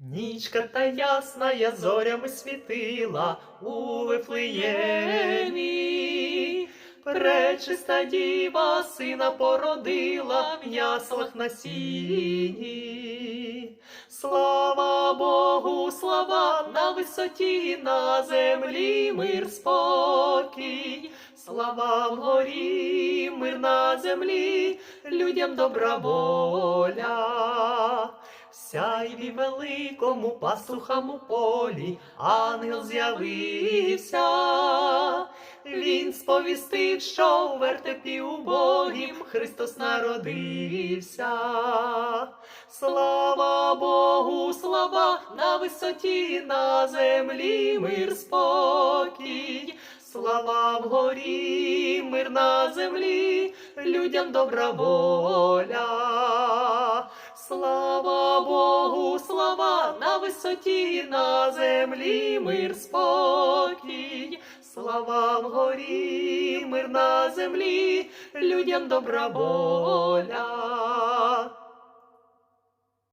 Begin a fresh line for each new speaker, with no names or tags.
Нічка та ясна зорями світила у Вифлеємі. Пречиста діва сина породила в яслах на сіні. Слава Богу, слава на висоті, на землі мир спокій. Слава вгорі, мир на землі, людям добра воля. Сяйві великому пастухам у полі, ангел з'явився. Він сповістив, що у вертепі убогім Христос народився. Слава Богу, слава на висоті, на землі мир спокій. Слава вгорі, мир на землі, людям добра воля. Слава висоті, на землі мир спокій. Слава вгорі, мир на землі, людям добра воля.